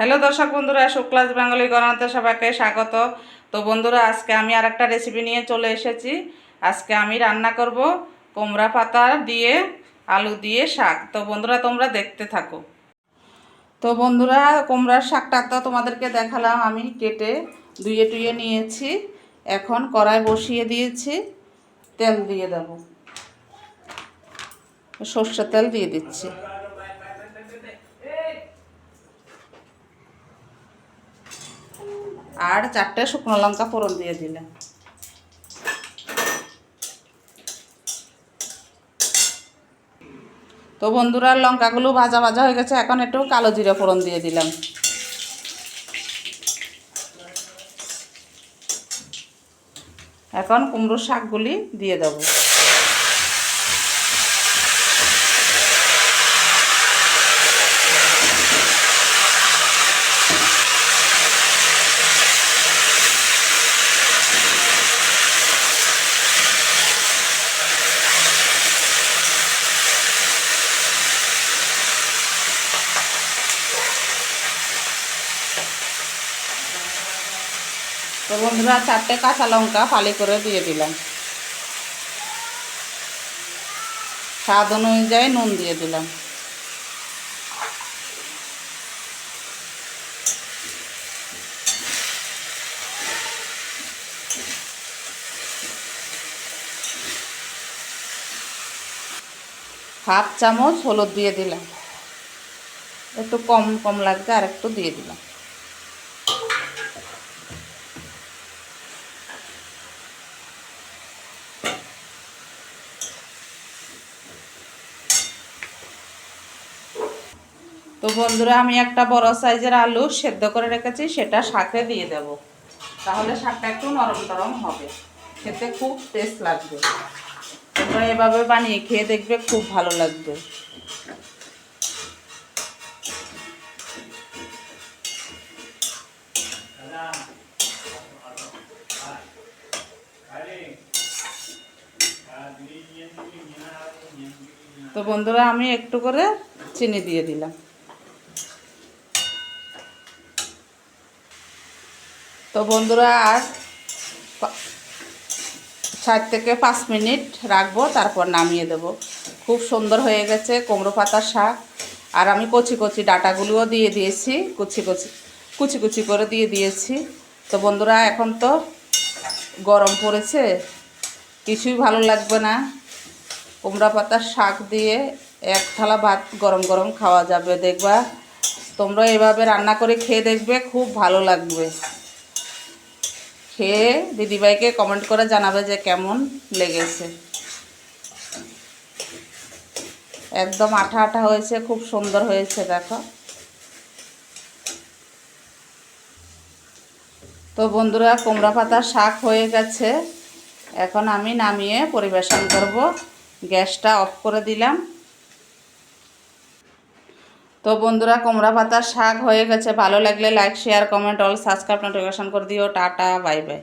Hello দর্শক বন্ধুরা, Shuklas Bengali গণাতে সবাইকে স্বাগত। তো বন্ধুরা, আজকে আমি আর একটা রেসিপি নিয়ে চলে এসেছি। আজকে আমি রান্না করব কুমড়া পাতা দিয়ে আলু দিয়ে শাক। তো বন্ধুরা, তোমরা দেখতে থাকো। তো বন্ধুরা কোমরার শাকটা তো তোমাদেরকে দেখালাম, আমি কেটে ধুয়ে টুয়ে নিয়েছি। এখন কড়াই বসিয়ে দিয়েছি, তেল দিয়ে দেব। সর্ষে তেল দিয়ে দিচ্ছি। আর চারটে শুকনো লঙ্কা ফোড়ন দিয়ে দিলাম তো বন্ধুরা, লঙ্কাগুলো ভাজা ভাজা হয়ে গেছে, এখন একটু কালো জিরে ফোড়ন দিয়ে দিলাম। এখন কুমড়ো শাকগুলি দিয়ে দেবো। তো বন্ধুরা চারটে কাঁচা লঙ্কা ফালি করে দিয়ে দিলাম। স্বাদ অনুযায়ী নুন দিয়ে দিলাম। হাফ চামচ হলুদ দিয়ে দিলাম। একটু কম কম লাগবে আর একটু দিয়ে দিলাম। তো বন্ধুরা, আমি একটা বড় সাইজের আলু সেদ্ধ করে রেখেছি, সেটা শাকে দিয়ে দেব। তাহলে শাকটা একটু নরম নরম হবে। খেতে খুব টেস্ট লাগবে। তোমরা এভাবে বানিয়ে খেয়ে দেখবে, খুব ভালো লাগবে। তো বন্ধুরা, আমি একটু করে চিনি দিয়ে দিলাম। তো বন্ধুরা, আর চার থেকে পাঁচ মিনিট রাখব, তারপর নামিয়ে দেব। খুব সুন্দর হয়ে গেছে কুমড়ো পাতার শাক। আর আমি কচি কচি ডাটাগুলোও দিয়ে দিয়েছি, কুচি কুচি কুচি কুচি করে দিয়ে দিয়েছি। তো বন্ধুরা, এখন তো গরম পড়েছে, কিছুই ভালো লাগবে না। কুমড়া পাতার শাক দিয়ে এক থালা ভাত গরম গরম খাওয়া যাবে, দেখবা। তোমরা এভাবে রান্না করে খেয়ে দেখবে, খুব ভালো লাগবে। খেয়ে দিদিভাইকে কমেন্ট করে জানাবে যে কেমন লেগেছে। একদম আঠা আঠা হয়েছে, খুব সুন্দর হয়েছে, দেখো। তো বন্ধুরা, কুমড়া পাতার শাক হয়ে গেছে। এখন আমি নামিয়ে পরিবেশন করব। গ্যাসটা অফ করে দিলাম। তো বন্ধুরা কোমরা পাতার শাক হয়ে গেছে। ভালো লাগলে like share comment all subscribe notification করে দিও। Tata bye bye